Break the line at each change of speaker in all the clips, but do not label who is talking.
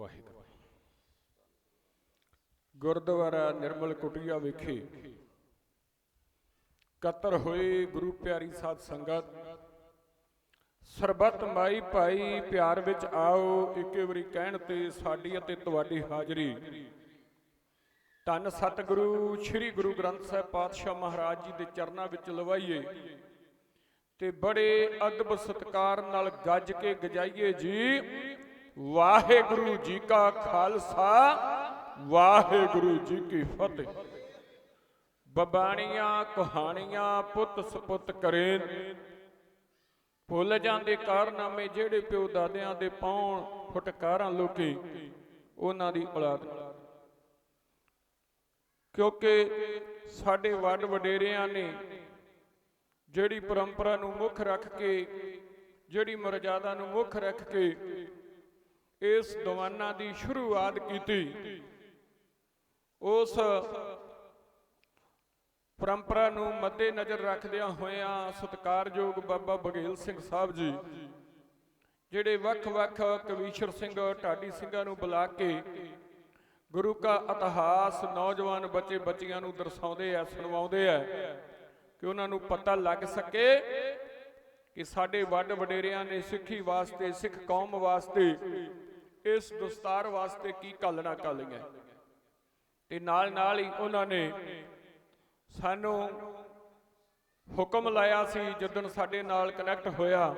ਵਾਹਿਗੁਰੂ। ਗੁਰਦੁਆਰਾ ਨਿਰਮਲ ਕੁਟੀਆ ਵਿਖੇ ਕਤਰ ਹੋਏ ਗੁਰੂ ਪਿਆਰੀ ਸਾਧ ਸੰਗਤ, ਸਰਬੱਤ ਮਾਈ ਭਾਈ ਪਿਆਰ ਵਿੱਚ ਆਓ, ਇੱਕੇ ਵਾਰੀ ਕਹਿਣ ਤੇ ਸਾਡੀ ਅਤੇ ਤੁਹਾਡੀ ਹਾਜ਼ਰੀ। ਧੰਨ ਸਤਿਗੁਰੂ, ਸ੍ਰੀ ਗੁਰੂ ਗ੍ਰੰਥ ਸਾਹਿਬ ਪਾਤਸ਼ਾਹ ਮਹਾਰਾਜ ਜੀ ਦੇ ਚਰਨਾਂ ਵਿੱਚ ਲਵਾਈਏ ਤੇ ਬੜੇ ਅਦਬ ਸਤਕਾਰ ਨਾਲ ਗੱਜ ਕੇ ਗਜਾਈਏ ਜੀ। ਵਾਹਿਗੁਰੂ ਜੀ ਕਾ ਖਾਲਸਾ, ਵਾਹਿਗੁਰੂ ਜੀ ਕੀ ਫਤਿਹ। ਬਬਾਣੀਆਂ, ਕਹਾਣੀਆਂ ਪੁੱਤ ਸਪੁੱਤ ਕਰੇ। ਭੁੱਲ ਜਾਂਦੇ ਕਾਰਨਾਮੇ ਜਿਹੜੇ ਪਿਓ ਦਾਦਿਆਂ ਦੇ ਪਾਉਣ, ਫਟਕਾਰਾਂ ਲੋਕੀ, ਉਹਨਾਂ ਦੀ ਔਲਾਦ। ਕਿਉਂਕਿ ਸਾਡੇ ਵੱਡ ਵਡੇਰਿਆਂ ਨੇ ਜਿਹੜੀ ਪਰੰਪਰਾ ਨੂੰ ਮੁੱਖ ਰੱਖ ਕੇ, ਜਿਹੜੀ ਮਰਜ਼ਾਦਾ ਨੂੰ ਮੁੱਖ ਰੱਖ ਕੇ ਇਸ ਦੀਵਾਨਾਂ ਦੀ ਸ਼ੁਰੂਆਤ ਕੀਤੀ। ਉਸ ਪਰੰਪਰਾ ਨੂੰ ਮੱਦੇ ਨਜ਼ਰ ਰੱਖਦਿਆਂ ਹੋਇਆਂ ਸਤਿਕਾਰਯੋਗ ਬਾਬਾ ਬਗੇਲ ਸਿੰਘ ਸਾਹਿਬ ਜੀ, ਜਿਹੜੇ ਵੱਖ-ਵੱਖ ਕਵੀਸ਼ਰ ਸਿੰਘ, ਢਾਡੀ ਸਿੰਘਾਂ ਨੂੰ ਬੁਲਾ ਕੇ ਗੁਰੂ ਕਾ ਇਤਿਹਾਸ ਨੌਜਵਾਨ ਬੱਚੇ ਬੱਚੀਆਂ ਨੂੰ ਦਰਸਾਉਂਦੇ ਆ ਸੁਣਵਾਉਂਦੇ ਆ ਕਿ ਉਹਨਾਂ ਨੂੰ ਪਤਾ ਲੱਗ ਸਕੇ ਕਿ ਸਾਡੇ ਵੱਡ ਵਡੇਰਿਆਂ ਨੇ ਸਿੱਖੀ ਵਾਸਤੇ, ਸਿੱਖ ਕੌਮ ਵਾਸਤੇ ਇਸ ਦਸਤਾਰ ਵਾਸਤੇ ਕੀ ਕਾਲਣਾ ਕਾਲੀਆਂ ਤੇ ਨਾਲ ਨਾਲ ਹੀ ਉਹਨਾਂ ਨੇ ਸਾਨੂੰ ਹੁਕਮ ਲਾਇਆ ਸੀ, ਜਦੋਂ ਸਾਡੇ ਨਾਲ ਕਨੈਕਟ ਹੋਇਆ,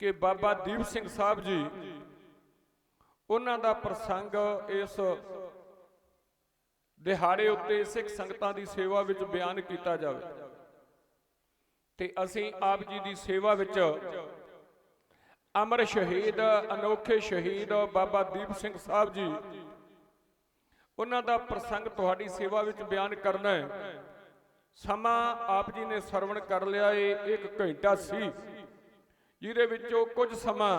ਕਿ ਬਾਬਾ ਦੀਪ ਸਿੰਘ ਸਾਹਿਬ ਜੀ, ਉਹਨਾਂ ਦਾ ਪ੍ਰਸੰਗ ਇਸ ਦਿਹਾੜੇ ਉੱਤੇ ਸਿੱਖ ਸੰਗਤਾਂ ਦੀ ਸੇਵਾ ਵਿੱਚ ਬਿਆਨ ਕੀਤਾ ਜਾਵੇ। ਤੇ ਅਸੀਂ ਆਪ ਜੀ ਦੀ ਸੇਵਾ ਵਿੱਚ ਅਮਰ ਸ਼ਹੀਦ, ਅਨੋਖੇ ਸ਼ਹੀਦ ਬਾਬਾ ਦੀਪ ਸਿੰਘ ਸਾਹਿਬ ਜੀ। ਉਹਨਾਂ ਦਾ ਪ੍ਰਸੰਗ ਤੁਹਾਡੀ ਸੇਵਾ ਵਿੱਚ ਬਿਆਨ ਕਰਨਾ ਹੈ। ਸਮਾਂ ਆਪ ਜੀ ਨੇ ਸਰਵਣ ਕਰ ਲਿਆ ਏ ਇੱਕ ਘੰਟਾ ਸੀ, ਜਿਹਦੇ ਵਿੱਚੋਂ ਕੁਝ ਸਮਾਂ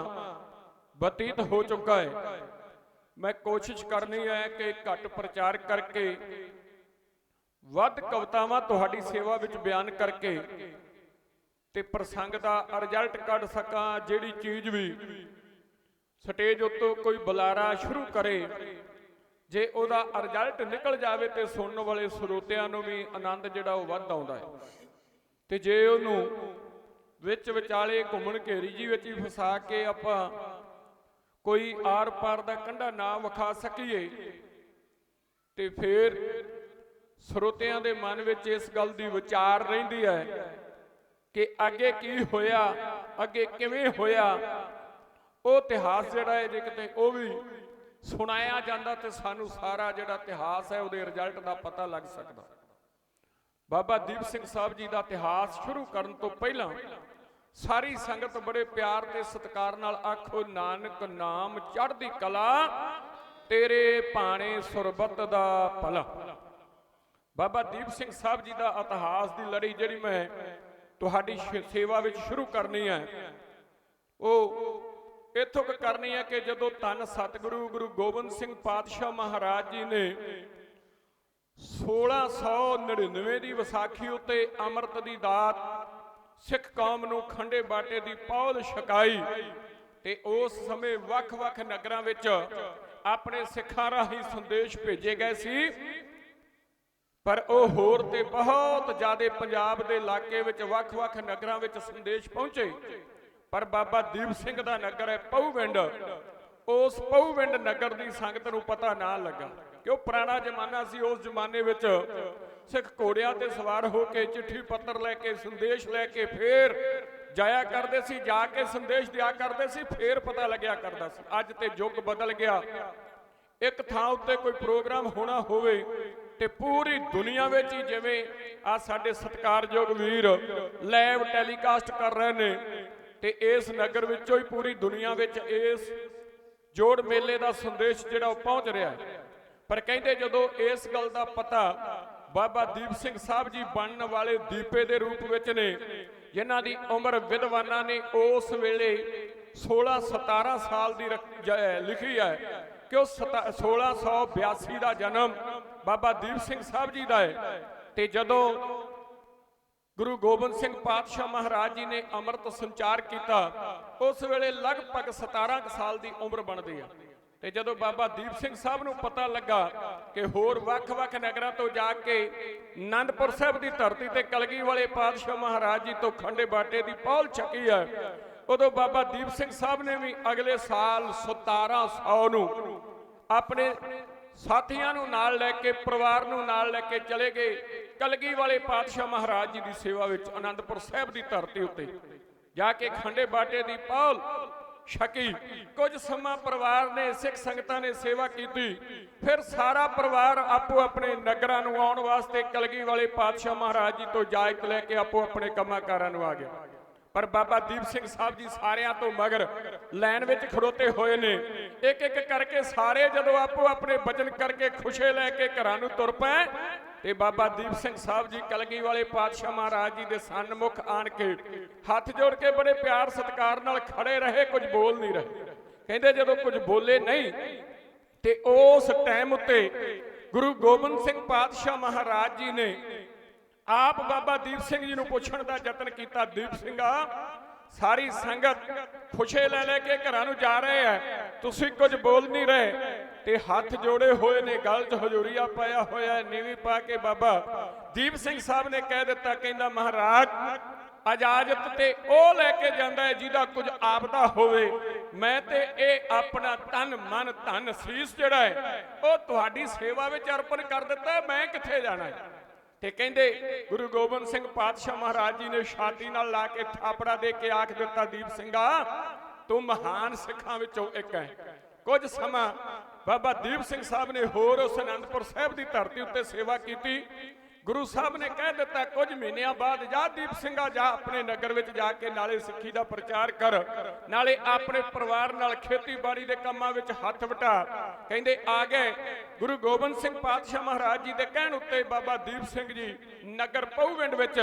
ਬਤੀਤ ਹੋ ਚੁੱਕਾ ਹੈ। ਮੈਂ ਕੋਸ਼ਿਸ਼ ਕਰਨੀ ਹੈ ਕਿ ਘੱਟ ਪ੍ਰਚਾਰ ਕਰਕੇ, ਵੱਧ ਕਵਤਾਵਾਂ ਤੁਹਾਡੀ ਸੇਵਾ ਵਿੱਚ ਬਿਆਨ ਕਰਕੇ ਤੇ ਪ੍ਰਸੰਗ ਦਾ ਰਿਜ਼ਲਟ ਕੱਢ ਸਕਾਂ ਜਿਹੜੀ ਚੀਜ਼ ਵੀ ਸਟੇਜ ਉੱਤੋਂ ਕੋਈ ਬੁਲਾਰਾ ਸ਼ੁਰੂ ਕਰੇ। ਜੇ ਉਹਦਾ ਰਿਜ਼ਲਟ ਨਿਕਲ ਜਾਵੇ ਤੇ ਸੁਣਨ ਵਾਲੇ ਸਰੋਤਿਆਂ ਨੂੰ ਵੀ ਆਨੰਦ ਜਿਹੜਾ ਉਹ ਵੱਧ ਆਉਂਦਾ ਹੈ। ਤੇ ਜੇ ਉਹਨੂੰ ਵਿੱਚ ਵਿਚਾਲੇ ਘੁੰਮਣ ਘੇਰੀ ਜੀ ਵਿੱਚ ਹੀ ਫਸਾ ਕੇ ਆਪਾਂ ਕੋਈ ਆਰ ਪਾਰ ਦਾ ਕੰਢਾ ਨਾ ਵਿਖਾ ਸਕੀਏ, ਤੇ ਫਿਰ ਸਰੋਤਿਆਂ ਦੇ ਮਨ ਵਿੱਚ ਇਸ ਗੱਲ ਦੀ ਵਿਚਾਰ ਰਹਿੰਦੀ ਹੈ ਕਿ ਅੱਗੇ ਕੀ ਹੋਇਆ, ਅੱਗੇ ਕਿਵੇਂ ਹੋਇਆ। ਉਹ ਇਤਿਹਾਸ ਜਿਹੜਾ ਹੈ ਜੇ ਕਿਤੇ ਉਹ ਵੀ ਸੁਣਾਇਆ ਜਾਂਦਾ ਤੇ ਸਾਨੂੰ ਸਾਰਾ ਜਿਹੜਾ ਇਤਿਹਾਸ ਹੈ ਉਹਦੇ ਰਿਜ਼ਲਟ ਦਾ ਪਤਾ ਲੱਗ ਸਕਦਾ। ਬਾਬਾ ਦੀਪ ਸਿੰਘ ਸਾਹਿਬ ਜੀ ਦਾ ਇਤਿਹਾਸ ਸ਼ੁਰੂ ਕਰਨ ਤੋਂ ਪਹਿਲਾਂ ਸਾਰੀ ਸੰਗਤ ਬੜੇ ਪਿਆਰ ਤੇ ਸਤਿਕਾਰ ਨਾਲ ਆਖੋ, ਨਾਨਕ ਨਾਮ ਚੜ੍ਹਦੀ ਕਲਾ, ਤੇਰੇ ਭਾਣੇ ਸੁਰਬਤ ਦਾ ਭਲਾ। ਬਾਬਾ ਦੀਪ ਸਿੰਘ ਸਾਹਿਬ ਜੀ ਦਾ ਇਤਿਹਾਸ ਦੀ ਲੜੀ ਜਿਹੜੀ ਮੈਂ ਤੁਹਾਡੀ ਸੇਵਾ ਵਿੱਚ ਸ਼ੁਰੂ ਕਰਨੀ ਹੈ। ਉਹ ਇੱਥੋਂ ਕੁ ਕਰਨੀ ਹੈ ਕਿ ਜਦੋਂ ਧੰਨ ਸਤਿਗੁਰੂ ਗੁਰੂ ਗੋਬਿੰਦ ਸਿੰਘ ਪਾਤਸ਼ਾਹ ਮਹਾਰਾਜ ਜੀ ਨੇ 1699 ਦੀ ਵਿਸਾਖੀ ਉੱਤੇ ਅੰਮ੍ਰਿਤ ਦੀ ਦਾਤ ਸਿੱਖ ਕੌਮ ਨੂੰ ਖੰਡੇ ਬਾਟੇ ਦੀ ਪੌਲ ਛਕਾਈ ਤੇ ਉਸ ਸਮੇਂ ਵੱਖ-ਵੱਖ ਨਗਰਾਂ ਵਿੱਚ ਆਪਣੇ ਸਿੱਖਾਂ ਰਾਹੀਂ ਸੰਦੇਸ਼ ਭੇਜੇ ਗਏ ਸੀ। ਪਰ ਉਹ ਹੋਰ ਤੇ ਬਹੁਤ ਜ਼ਿਆਦਾ ਪੰਜਾਬ ਦੇ ਇਲਾਕੇ ਵਿੱਚ ਵੱਖ-ਵੱਖ ਨਗਰਾਂ ਵਿੱਚ ਸੰਦੇਸ਼ ਪਹੁੰਚੇ। ਪਰ ਬਾਬਾ ਦੀਪ ਸਿੰਘ ਦਾ ਨਗਰ ਹੈ ਪਉਵਿੰਡ ਉਸ ਪਉਵਿੰਡ ਨਗਰ ਦੀ ਸੰਗਤ ਨੂੰ ਪਤਾ ਨਾ ਲੱਗਾ। ਕਿ ਉਹ ਪੁਰਾਣਾ ਜ਼ਮਾਨਾ ਸੀ। ਉਸ ਜ਼ਮਾਨੇ ਵਿੱਚ ਸਿੱਖ ਘੋੜਿਆਂ ਤੇ ਸਵਾਰ ਹੋ ਕੇ ਚਿੱਠੀ ਪੱਤਰ ਲੈ ਕੇ, ਸੰਦੇਸ਼ ਲੈ ਕੇ ਫੇਰ ਜਾਇਆ ਕਰਦੇ ਸੀ, ਜਾ ਕੇ ਸੰਦੇਸ਼ ਦਿਆ ਕਰਦੇ ਸੀ, ਫੇਰ ਪਤਾ ਲੱਗਿਆ ਕਰਦਾ ਸੀ। ਅੱਜ ਤੇ ਯੁੱਗ ਬਦਲ ਗਿਆ। ਇੱਕ ਥਾਂ ਉੱਤੇ ਕੋਈ ਪ੍ਰੋਗਰਾਮ ਹੋਣਾ ਹੋਵੇ ਤੇ ਪੂਰੀ ਦੁਨੀਆ ਵਿੱਚ ਹੀ ਜਿਵੇਂ ਆ ਸਾਡੇ ਸਤਿਕਾਰਯੋਗ ਵੀਰ ਲਾਈਵ ਟੈਲੀਕਾਸਟ ਕਰ ਰਹੇ ਨੇ ਤੇ ਇਸ ਨਗਰ ਵਿੱਚੋਂ ਹੀ ਪੂਰੀ ਦੁਨੀਆ ਵਿੱਚ ਇਸ ਜੋੜ ਮੇਲੇ ਦਾ ਸੰਦੇਸ਼ ਜਿਹੜਾ ਉਹ ਪਹੁੰਚ ਰਿਹਾ ਹੈ। ਪਰ ਕਹਿੰਦੇ ਜਦੋਂ ਇਸ ਗੱਲ ਦਾ ਪਤਾ ਬਾਬਾ ਦੀਪ ਸਿੰਘ ਸਾਹਿਬ ਜੀ ਬਣਨ ਵਾਲੇ ਦੀਪੇ ਦੇ ਰੂਪ ਵਿੱਚ ਨੇ, ਜਿਨ੍ਹਾਂ ਦੀ ਉਮਰ ਵਿਦਵਾਨਾਂ ਨੇ ਉਸ ਵੇਲੇ 16 17 ਸਾਲ ਦੀ ਰੱਖ- ਲਿਖੀ ਹੈ ਕਿ ਉਹ ਸਤਾ- 1682 ਦਾ ਜਨਮ ਬਾਬਾ ਦੀਪ ਸਿੰਘ ਸਾਹਿਬ ਜੀ ਦਾ ਹੈ। ਤੇ ਜਦੋਂ ਗੁਰੂ ਗੋਬਿੰਦ ਸਿੰਘ ਪਾਤਸ਼ਾਹ ਮਹਾਰਾਜ ਜੀ ਨੇ ਅੰਮ੍ਰਿਤ ਸੰਚਾਰ ਕੀਤਾ, ਉਸ ਵੇਲੇ ਲਗਭਗ 17 ਕੁ ਸਾਲ ਦੀ ਉਮਰ ਬਣਦੀ ਹੈ ਤੇ ਜਦੋਂ ਬਾਬਾ ਦੀਪ ਸਿੰਘ ਸਾਹਿਬ ਨੂੰ ਪਤਾ ਲੱਗਾ ਕਿ ਹੋਰ ਵੱਖ-ਵੱਖ ਨਗਰਾਂ ਤੋਂ ਜਾ ਕੇ ਆਨੰਦਪੁਰ ਸਾਹਿਬ ਦੀ ਧਰਤੀ ਤੇ ਕਲਗੀ ਵਾਲੇ ਪਾਤਸ਼ਾਹ ਮਹਾਰਾਜ ਜੀ ਤੋਂ ਖੰਡੇ ਬਾਟੇ ਦੀ ਪੌਲ ਛਕੀ ਹੈ ਉਦੋਂ ਬਾਬਾ ਦੀਪ ਸਿੰਘ ਸਾਹਿਬ ਨੇ ਵੀ ਅਗਲੇ ਸਾਲ 1700 ਨੂੰ ਆਪਣੇ ਸਾਥੀਆਂ ਨੂੰ ਨਾਲ ਲੈ ਕੇ, ਪਰਿਵਾਰ ਨੂੰ ਨਾਲ ਲੈ ਕੇ ਚਲੇ ਗਏ। ਕਲਗੀ ਵਾਲੇ ਪਾਤਸ਼ਾਹ ਮਹਾਰਾਜ ਜੀ ਦੀ ਸੇਵਾ ਵਿੱਚ ਆਨੰਦਪੁਰ ਸਾਹਿਬ ਦੀ ਧਰਤੀ ਉੱਤੇ ਜਾ ਕੇ ਖੰਡੇ ਬਾਟੇ ਦੀ ਪੌਲ ਛਕੀ। ਕੁਝ ਸਮਾਂ ਪਰਿਵਾਰ ਨੇ, ਸਿੱਖ ਸੰਗਤਾਂ ਨੇ ਸੇਵਾ ਕੀਤੀ। ਫਿਰ ਸਾਰਾ ਪਰਿਵਾਰ ਆਪੋ ਆਪਣੇ ਨਗਰਾਂ ਨੂੰ ਆਉਣ ਵਾਸਤੇ ਕਲਗੀ ਵਾਲੇ ਪਾਤਸ਼ਾਹ ਮਹਾਰਾਜ ਜੀ ਤੋਂ ਇਜਾਜ਼ਤ ਲੈ ਕੇ ਆਪੋ ਆਪਣੇ ਕੰਮਾਂ ਕਾਰਾਂ ਨੂੰ ਆ ਗਿਆ। ਪਰ ਬਾਬਾ ਦੀਪ ਸਿੰਘ ਸਾਹਿਬ ਜੀ ਸਾਰਿਆਂ ਤੋਂ ਮਗਰ ਲਾਈਨ ਵਿੱਚ ਖੜੋਤੇ ਹੋਏ ਨੇ। ਇੱਕ ਇੱਕ ਕਰਕੇ ਸਾਰੇ ਜਦੋਂ ਆਪੋ ਆਪਣੇ ਬਚਨ ਕਰਕੇ ਖੁਸ਼ੇ ਲੈ ਕੇ ਘਰਾਂ ਨੂੰ ਤੁਰ ਪਏ, ਤੇ ਬਾਬਾ ਦੀਪ ਸਿੰਘ ਸਾਹਿਬ ਜੀ ਕਲਗੀ ਵਾਲੇ ਪਾਤਸ਼ਾਹ ਮਹਾਰਾਜ ਜੀ ਦੇ ਸਨਮੁਖ ਆਣ ਕੇ ਹੱਥ ਜੋੜ ਕੇ ਬੜੇ ਪਿਆਰ ਸਤਿਕਾਰ ਨਾਲ ਖੜੇ ਰਹੇ, ਕੁਝ ਬੋਲ ਨਹੀਂ ਰਹੇ। ਕਹਿੰਦੇ ਜਦੋਂ ਕੁਝ ਬੋਲੇ ਨਹੀਂ, ਤੇ ਉਸ ਟਾਈਮ ਉੱਤੇ ਗੁਰੂ ਗੋਬਿੰਦ ਸਿੰਘ ਪਾਤਸ਼ਾਹ ਮਹਾਰਾਜ ਜੀ ਨੇ ਆਪ ਬਾਬਾ ਦੀਪ ਸਿੰਘ ਜੀ ਨੂੰ ਪੁੱਛਣ ਦਾ ਯਤਨ ਕੀਤਾ, ਦੀਪ ਸਿੰਘਾ, ਸਾਰੀ ਸੰਗਤ ਖੁਸ਼ੇ ਲੈ ਲੈ ਕੇ ਘਰਾਂ ਨੂੰ ਜਾ ਰਹੇ ਆ ਤੁਸੀਂ ਕੁਝ ਬੋਲ ਨਹੀਂ ਰਹੇ ਤੇ ਹੱਥ ਜੋੜੇ ਹੋਏ ਨੇ, ਗਲ 'ਚ ਹਜੂਰੀਆ ਪਾਇਆ ਹੋਇਆ, ਨੀਵੀਂ ਪਾ ਕੇ ਬਾਬਾ ਦੀਪ ਸਿੰਘ ਸਾਹਿਬ ਨੇ ਕਹਿ ਦਿੱਤਾ, ਕਹਿੰਦਾ, ਮਹਾਰਾਜ ਇਜਾਜ਼ਤ ਤੇ ਉਹ ਲੈ ਕੇ ਜਾਂਦਾ ਹੈ ਜਿਹਦਾ ਕੁਝ ਆਪਦਾ ਹੋਵੇ। ਮੈਂ ਤੇ ਇਹ ਆਪਣਾ ਤਨ ਮਨ, ਧਨ ਸੀਸ ਜਿਹੜਾ ਹੈ ਉਹ ਤੁਹਾਡੀ ਸੇਵਾ ਵਿੱਚ ਅਰਪਣ ਕਰ ਦਿੱਤਾ, ਮੈਂ ਕਿੱਥੇ ਜਾਣਾ ਹੈ ਤੇ ਕਹਿੰਦੇ, ਗੁਰੂ ਗੋਬਿੰਦ ਸਿੰਘ ਪਾਤਸ਼ਾਹ ਮਹਾਰਾਜ ਜੀ ਨੇ ਛਾਤੀ ਨਾਲ ਲਾ ਕੇ ਥਾਪੜਾ ਦੇ ਕੇ ਆਖ ਦਿੱਤਾ, ਦੀਪ ਸਿੰਘਾ, ਤੂੰ ਮਹਾਨ ਸਿੱਖਾਂ ਵਿੱਚੋਂ ਇੱਕ ਹੈ। ਕੁਝ ਸਮਾਂ ਬਾਬਾ ਦੀਪ ਸਿੰਘ ਸਾਹਿਬ ਨੇ ਹੋਰ ਉਸ ਅਨੰਦਪੁਰ ਸਾਹਿਬ ਦੀ ਧਰਤੀ ਉੱਤੇ ਸੇਵਾ ਕੀਤੀ। ਗੁਰੂ ਸਾਹਿਬ ਨੇ ਕਹਿ ਦਿੱਤਾ, ਕੁਝ ਮਹੀਨਿਆਂ ਬਾਅਦ ਜਾ ਦੀਪ ਸਿੰਘਾ ਜਾ ਆਪਣੇ ਨਗਰ ਵਿੱਚ ਜਾ ਕੇ ਨਾਲੇ ਸਿੱਖੀ ਦਾ ਪ੍ਰਚਾਰ ਕਰ। ਨਾਲੇ ਆਪਣੇ ਪਰਿਵਾਰ ਨਾਲ ਖੇਤੀਬਾੜੀ ਦੇ ਕੰਮਾਂ ਵਿੱਚ ਹੱਥ ਵਟਾ। ਕਹਿੰਦੇ, ਆ ਗਏ। ਗੁਰੂ ਗੋਬਿੰਦ ਸਿੰਘ ਪਾਤਸ਼ਾਹ ਮਹਾਰਾਜ ਜੀ ਦੇ ਕਹਿਣ ਉੱਤੇ ਬਾਬਾ ਦੀਪ ਸਿੰਘ ਜੀ ਨਗਰ ਪਉਵਿੰਡ ਵਿੱਚ।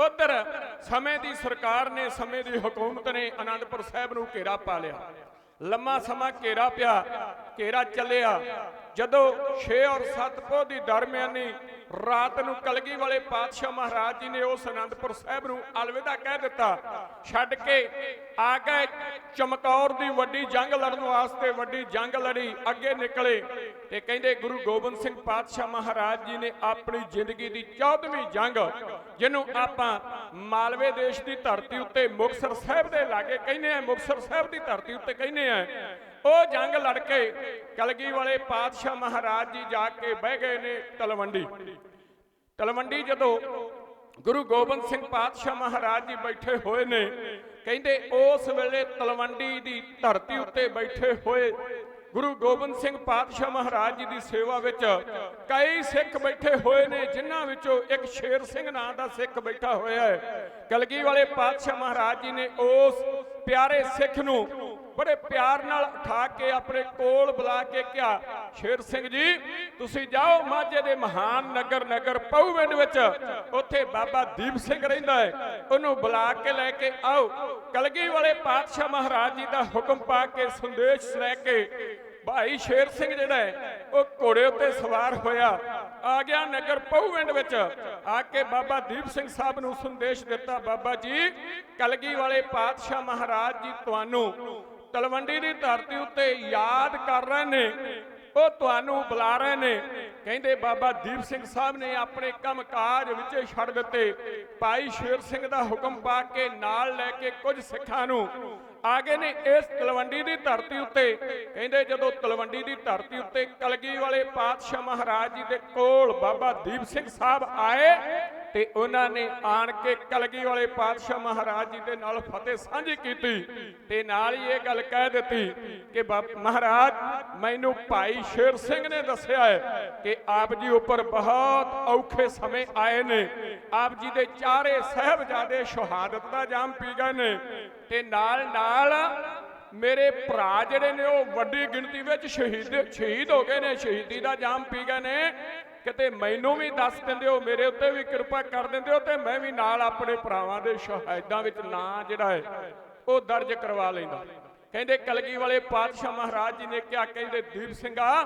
ਉਧਰ ਸਮੇਂ ਦੀ ਸਰਕਾਰ ਨੇ ਸਮੇਂ ਦੀ ਹਕੂਮਤ ਨੇ ਆਨੰਦਪੁਰ ਸਾਹਿਬ ਨੂੰ ਘੇਰਾ ਪਾ ਲਿਆ। ਲੰਮਾ ਸਮਾਂ ਘੇਰਾ ਪਿਆ, ਘੇਰਾ ਚੱਲਿਆ। ਜਦੋਂ 6 ਔਰ 7 ਪੋਹ ਦੀ ਦਰਮਿਆਨੀ ਰਾਤ ਨੂੰ ਕਲਗੀ ਵਾਲੇ ਪਾਤਸ਼ਾਹ ਮਹਾਰਾਜ ਜੀ ਨੇ ਉਸ ਅਨੰਦਪੁਰ ਸਾਹਿਬ ਨੂੰ ਅਲਵਿਦਾ ਕਹਿ ਦਿੱਤਾ, ਛੱਡ ਕੇ ਆ ਗਏ, ਚਮਕੌਰ ਦੀ ਵੱਡੀ ਜੰਗ ਲੜਨ ਵਾਸਤੇ ਵੱਡੀ ਜੰਗ ਲੜੀ, ਅੱਗੇ ਨਿਕਲੇ ਤੇ ਕਹਿੰਦੇ ਗੁਰੂ ਗੋਬਿੰਦ ਸਿੰਘ ਪਾਤਸ਼ਾਹ ਮਹਾਰਾਜ ਜੀ ਨੇ ਆਪਣੀ ਜ਼ਿੰਦਗੀ ਦੀ 14ਵੀਂ ਜੰਗ, ਜਿਹਨੂੰ ਆਪਾਂ ਮਾਲਵੇ ਦੇਸ਼ ਦੀ ਧਰਤੀ ਉੱਤੇ ਮੁਕਤਸਰ ਸਾਹਿਬ ਦੇ ਲਾਗੇ ਕਹਿੰਦੇ ਆ, ਮੁਕਤਸਰ ਸਾਹਿਬ ਦੀ ਧਰਤੀ ਉੱਤੇ ਕਹਿੰਦੇ ਆ ਉਹ ਜੰਗ ਲੜ ਕੇ ਕਲਗੀ ਵਾਲੇ ਪਾਤਸ਼ਾਹ ਮਹਾਰਾਜ ਜੀ ਜਾ ਕੇ ਬਹਿ ਗਏ ਨੇ ਤਲਵੰਡੀ। ਤਲਵੰਡੀ ਜਦੋਂ ਗੁਰੂ ਗੋਬਿੰਦ ਸਿੰਘ ਪਾਤਸ਼ਾਹ ਮਹਾਰਾਜ ਜੀ ਬੈਠੇ ਹੋਏ ਨੇ, ਕਹਿੰਦੇ ਉਸ ਵੇਲੇ ਤਲਵੰਡੀ ਦੀ ਧਰਤੀ ਉੱਤੇ ਬੈਠੇ ਹੋਏ ਗੁਰੂ ਗੋਬਿੰਦ ਸਿੰਘ ਪਾਤਸ਼ਾਹ ਮਹਾਰਾਜ ਜੀ ਦੀ ਸੇਵਾ ਵਿੱਚ ਕਈ ਸਿੱਖ ਬੈਠੇ ਹੋਏ ਨੇ, ਜਿਨ੍ਹਾਂ ਵਿੱਚੋਂ ਇੱਕ ਸ਼ੇਰ ਸਿੰਘ ਨਾਂ ਦਾ ਸਿੱਖ ਬੈਠਾ ਹੋਇਆ ਹੈ। ਕਲਗੀ ਵਾਲੇ ਪਾਤਸ਼ਾਹ ਮਹਾਰਾਜ ਜੀ ਨੇ ਉਸ ਪਿਆਰੇ ਸਿੱਖ ਨੂੰ ਬੜੇ ਪਿਆਰ ਨਾਲ ਉਠਾ ਕੇ ਆਪਣੇ ਕੋਲ ਬੁਲਾ ਕੇ ਕਿਹਾ, ਸ਼ੇਰ ਸਿੰਘ ਜੀ, ਤੁਸੀਂ ਜਾਓ ਮਾਝੇ ਦੇ ਮਹਾਨ ਨਗਰ ਨਗਰ ਪਉਵਿੰਡ ਵਿੱਚ। ਉੱਥੇ ਬਾਬਾ ਦੀਪ ਸਿੰਘ ਰਹਿੰਦਾ ਹੈ। ਉਹਨੂੰ ਬੁਲਾ ਕੇ ਲੈ ਕੇ ਆਓ। ਕਲਗੀ ਵਾਲੇ ਪਾਤਸ਼ਾਹ ਮਹਾਰਾਜ ਜੀ ਦਾ ਹੁਕਮ ਪਾ ਕੇ ਸੰਦੇਸ਼ ਲੈ ਕੇ ਭਾਈ ਸ਼ੇਰ ਸਿੰਘ ਜਿਹੜਾ ਹੈ, ਉਹ ਘੋੜੇ ਉੱਤੇ ਸਵਾਰ ਹੋਇਆ। ਆ ਗਿਆ ਨਗਰ ਪਉਵਿੰਡ ਵਿੱਚ। ਆ ਕੇ ਬਾਬਾ ਦੀਪ ਸਿੰਘ ਸਾਹਿਬ ਨੂੰ ਸੰਦੇਸ਼ ਦਿੱਤਾ, ਬਾਬਾ ਜੀ, ਕਲਗੀ ਵਾਲੇ ਪਾਤਸ਼ਾਹ ਮਹਾਰਾਜ ਜੀ ਤੁਹਾਨੂੰ ਤਲਵੰਡੀ ਦੀ ਧਰਤੀ ਉੱਤੇ ਯਾਦ ਕਰ ਰਹੇ ਨੇ। ਉਹ ਤੁਹਾਨੂੰ ਬੁਲਾ ਰਹੇ ਨੇ। ਕਹਿੰਦੇ ਬਾਬਾ ਦੀਪ ਸਿੰਘ ਸਾਹਿਬ ਨੇ ਆਪਣੇ ਕੰਮ ਵਿੱਚ ਛੱਡ ਦਿੱਤੇ। ਭਾਈ ਸ਼ੇਰ ਸਿੰਘ ਦਾ ਹੁਕਮ ਪਾ ਕੇ ਨਾਲ ਲੈ ਕੇ ਕੁਝ ਸਿੱਖਾਂ ਨੂੰ ਆ ਗਏ ਨੇ ਇਸ ਤਲਵੰਡੀ ਦੀ ਧਰਤੀ ਉੱਤੇ। ਕਹਿੰਦੇ ਜਦੋਂ ਤਲਵੰਡੀ ਦੀ ਧਰਤੀ ਉੱਤੇ ਕਲਗੀ ਵਾਲੇ ਪਾਤਸ਼ਾਹ ਮਹਾਰਾਜ ਜੀ ਦੇ ਕੋਲ ਬਾਬਾ ਦੀਪ ਸਿੰਘ ਸਾਹਿਬ ਆਏ ਤੇ ਉਹਨਾਂ ਨੇ ਆਣ ਕੇ ਕਲਗੀ ਵਾਲੇ ਪਾਤਸ਼ਾਹ ਮਹਾਰਾਜ ਜੀ ਦੇ ਨਾਲ ਫਤਿਹ ਸਾਂਝੀ ਕੀਤੀ ਤੇ ਨਾਲ ਹੀ ਇਹ ਗੱਲ ਕਹਿ ਦਿੱਤੀ ਕਿ ਮਹਾਰਾਜ, ਮੈਨੂੰ ਭਾਈ ਸ਼ੇਰ ਸਿੰਘ ਨੇ ਦੱਸਿਆ ਹੈ ਕਿ ਆਪ ਜੀ ਉੱਪਰ ਬਹੁਤ ਔਖੇ ਸਮੇਂ ਆਏ ਨੇ। ਆਪ ਜੀ ਦੇ ਚਾਰੇ ਸਹਿਬਜ਼ਾਦੇ ਸ਼ਹਾਦਤ ਦਾ ਜਾਮ ਪੀ ਗਏ ਨੇ ਤੇ ਨਾਲ ਨਾਲ ਮੇਰੇ ਭਰਾ ਜਿਹੜੇ ਨੇ ਉਹ ਵੱਡੀ ਗਿਣਤੀ ਵਿੱਚ ਸ਼ਹੀਦ ਸ਼ਹੀਦ ਹੋ ਗਏ ਨੇ, ਸ਼ਹੀਦੀ ਦਾ ਜਾਮ ਪੀ ਗਏ ਨੇ। ਕਿਤੇ ਮੈਨੂੰ ਵੀ ਦੱਸ ਦਿੰਦੇ ਹੋ, ਮੇਰੇ ਉੱਤੇ ਵੀ ਕਿਰਪਾ ਕਰ ਦਿੰਦੇ ਹੋ ਤੇ ਮੈਂ ਵੀ ਨਾਲ ਆਪਣੇ ਭਰਾਵਾਂ ਦੇ ਸ਼ਹਾਇਦਾਂ ਵਿੱਚ ਨਾਂ ਜਿਹੜਾ ਹੈ, ਉਹ ਦਰਜ ਕਰਵਾ ਲੈਂਦਾ। ਕਹਿੰਦੇ ਕਲਗੀ ਵਾਲੇ ਪਾਤਸ਼ਾਹ ਮਹਾਰਾਜ ਜੀ ਨੇ ਕਿਹਾ, ਕਹਿੰਦੇ ਦੀਪ ਸਿੰਘਾ,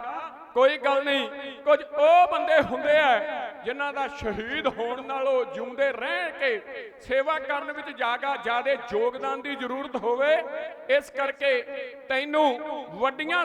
ਕੋਈ ਗੱਲ ਨਹੀਂ, ਕੁਝ ਉਹ ਬੰਦੇ ਹੁੰਦੇ ਆ ਜਿਨ੍ਹਾਂ ਦਾ ਸ਼ਹੀਦ ਹੋਣ ਨਾਲੋਂ ਜਿਉਂਦੇ ਰਹਿ ਕੇ ਸੇਵਾ ਕਰਨ ਵਿੱਚ ਜਾਗਾ, ਜਿਆਦੇ ਯੋਗਦਾਨ ਦੀ ਜ਼ਰੂਰਤ ਹੋਵੇ, ਇਸ ਕਰਕੇ ਤੈਨੂੰ ਵੱਡੀਆਂ